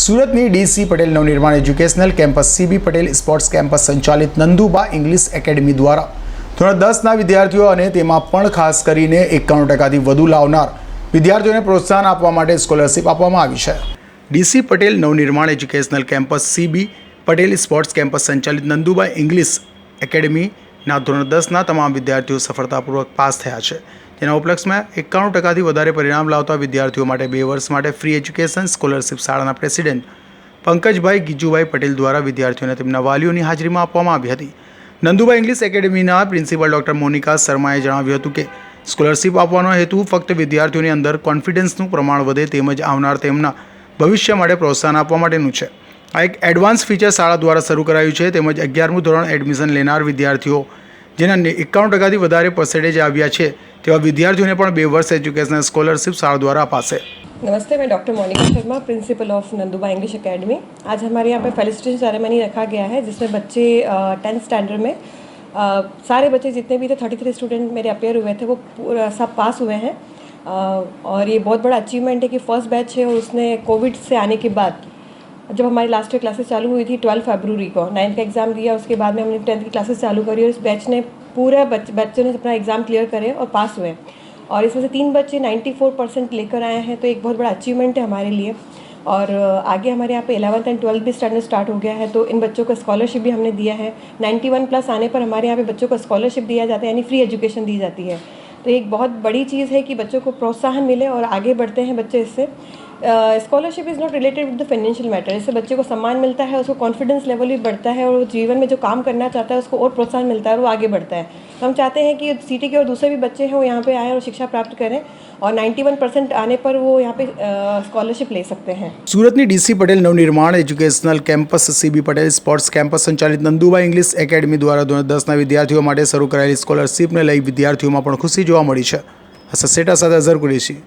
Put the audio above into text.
સુરતની DC Patel Navnirman educational campus CB Patel sports campus સંચાલિત Nanduba English academy દ્વારા. ધોરણ દસના વિદ્યાર્થીઓ અને તેમાં પણ ખાસ કરીને એકાણું ટકાથી વધુ લાવનાર વિદ્યાર્થીઓને પ્રોત્સાહન આપવા માટે સ્કોલરશિપ આપવામાં આવી છે. DC Patel Navnirman educational campus CB Patel sports campus સંચાલિત નંદુબા ઇંગ્લિશ એકેડમીના ધોરણ દસના તમામ વિદ્યાર્થીઓ સફળતાપૂર્વક પાસ થયા છે. જેના ઉપલક્ષમાં એકાણું ટકાથી વધારે પરિણામ લાવતા વિદ્યાર્થીઓ માટે બે વર્ષ માટે ફ્રી એજ્યુકેશન સ્કોલરશિપ શાળાના પ્રેસિડેન્ટ પંકજભાઈ ગીજુભાઈ પટેલ દ્વારા વિદ્યાર્થીઓને તેમના વાલીઓની હાજરીમાં આપવામાં આવી હતી. નંદુભાઈ ઇંગ્લિશ એકેડેમીના પ્રિન્સિપલ ડૉક્ટર મોનિકા શર્માએ જણાવ્યું હતું કે સ્કોલરશિપ આપવાનો હેતુ ફક્ત વિદ્યાર્થીઓની અંદર કોન્ફિડન્સનું પ્રમાણ વધે તેમજ આવનાર તેમના ભવિષ્ય માટે પ્રોત્સાહન આપવા માટેનું છે. આ એક એડવાન્સ ફીચર શાળા દ્વારા શરૂ કરાયું છે તેમજ અગિયારમું ધોરણ એડમિશન લેનાર વિદ્યાર્થીઓ જેના એકાણું ટકાથી વધારે પર્સેન્ટેજ આવ્યા છે તેવા વિદ્યાર્થીઓને પણ બે વર્ષ एजुकेशनल स्कॉलरशिप शाला द्वारा अपासे नमस्ते मैं doctor Monika Sharma principal of Nanduba English academy आज हमारे यहाँ पे फेलिसिटेशन सेरेमनी रखा गया है जिसमें बच्चे टेंथ स्टैंडर्ड में अ, सारे बच्चे जितने भी थे थर्टी थ्री स्टूडेंट मेरे अपेयर हुए थे वो पूरा सब पास हुए हैं अ, और ये बहुत बड़ा अचीवमेंट है कि फर्स्ट बैच है और उसने कोविड से आने के बाद जब हमारी लास्ट ईयर क्लासेस चालू हुई थी ट्वेल्व फरवरी को। नाइन्थ का एग्ज़ाम दिया उसके बाद में हमने टेंथ की क्लासेस चालू करी और इस बैच ने पूरा बच, बच्चों ने अपना एग्ज़ाम क्लियर करे और पास हुए। और इसमें से तीन बच्चे 94 परसेंट लेकर आए हैं तो एक बहुत बड़ा अचीवमेंट है हमारे लिए। और आगे हमारे यहाँ पे इलेवंथ एंड ट्वेल्थ भी स्टैंडर्ड स्टार्ट हो गया है तो इन बच्चों को स्कॉलरशिप भी हमने दिया है। 91 प्लस आने पर हमारे यहाँ पे बच्चों को स्कॉलरशिप दिया जाता है यानी फ्री एजुकेशन दी जाती है। तो एक बहुत बड़ी चीज़ है कि बच्चों को प्रोत्साहन मिले और आगे बढ़ते हैं बच्चे इससे। scholarship is not related with the financial matter इससे बच्चे को सम्मान मिलता है उसको कॉन्फिडेंस लेवल भी बढ़ता है और वो जीवन में जो काम करना चाहता है उसको और प्रोत्साहन मिलता है और वो आगे बढ़ता है तो हम चाहते हैं कि सिटी के और दूसरे भी बच्चे हैं वो यहाँ पे आएँ और शिक्षा प्राप्त करें और 91 परसेंट आने पर वो यहाँ पे स्कॉलरशिप ले सकते हैं સુરતની DC Patel Navnirman educational campus CB Patel sports campus સંચાલિત નંદુબા ઇંગ્લિશ એકેડમી દ્વારા ધોરણ દસના વિદ્યાર્થીઓ માટે શરૂ કરાયેલી સ્કોલરશિપને લઈ વિદ્યાર્થીઓમાં પણ ખુશી જોવા મળી છે આ સસેટા સાથે અઝર કુરેશી